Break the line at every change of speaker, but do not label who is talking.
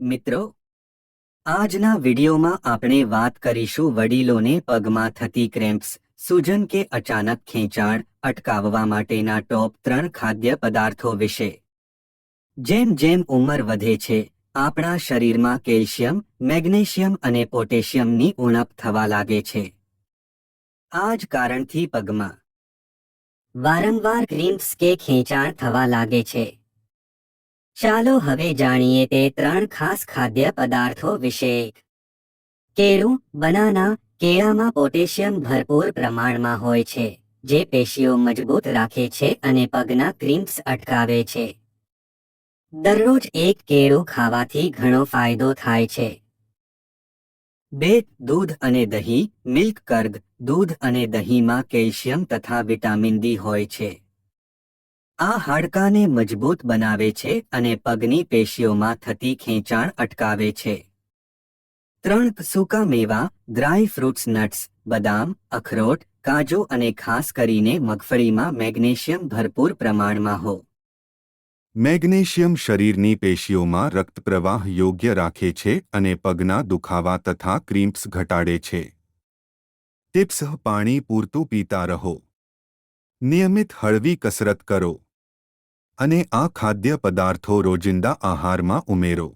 મિત્રો, આજના વિડીયોમાં આપણે વાત કરીશું વડીલોને પગમાં થતી ક્રેમ્પ્સ. સૂજન કે અચાનક ખેંચાણ અટકાવવા માટેના ટોપ ત્રણ ખાદ્ય પદાર્થો વિશે. જેમ જેમ ઉંમર વધે છે, આપણા શરીરમાં કેલ્શિયમ, મેગ્નેશિયમ અને પોટેશિયમની ઉણપ થવા લાગે છે. આ જ કારણથી પગમાં. વારંવાર ક્રિમ્પ્સ કે ખેંચાણ થવા લાગે છે. ચાલો હવે જાણીએ તે ત્રણ ખાસ ખાદ્ય પદાર્થો વિશે. કેળું, બનાના, કેળામાં પોટેશિયમ ભરપૂર પ્રમાણમાં હોય છે, જે પેશીઓ મજબૂત રાખે છે અને પગના ક્રિમ્પ્સ અટકાવે છે. દરરોજ એક કેળું ખાવાથી ઘણો ફાયદો થાય છે. બે, દૂધ અને દહીં, મિલ્ક કર્ગ, દૂધ અને દહીંમાં કેલ્શિયમ તથા વિટામિન ડી હોય છે. આ હાડકાને મજબૂત બનાવે છે અને પગની પેશીઓમાં થતી ખેંચાણ અટકાવે છે. ત્રણ સૂકા મેવા, ડ્રાય ફ્રૂટ્સ નટ્સ, બદામ, અખરોટ, કાજુ અને ખાસ કરીને મગફળીમાં મેગ્નેશિયમ ભરપૂર પ્રમાણમાં હો.
મેગ્નેશિયમ શરીરની પેશીઓમાં રક્ત પ્રવાહ યોગ્ય રાખે છે અને પગના દુખાવા તથા ક્રિમ્પ્સ ઘટાડે છે. ટિપ્સ, પાણી પૂરતું પીતા રહો. નિયમિત હળવી કસરત કરો. અને આ ખાદ્ય પદાર્થો રોજિંદા આહારમાં ઉમેરો.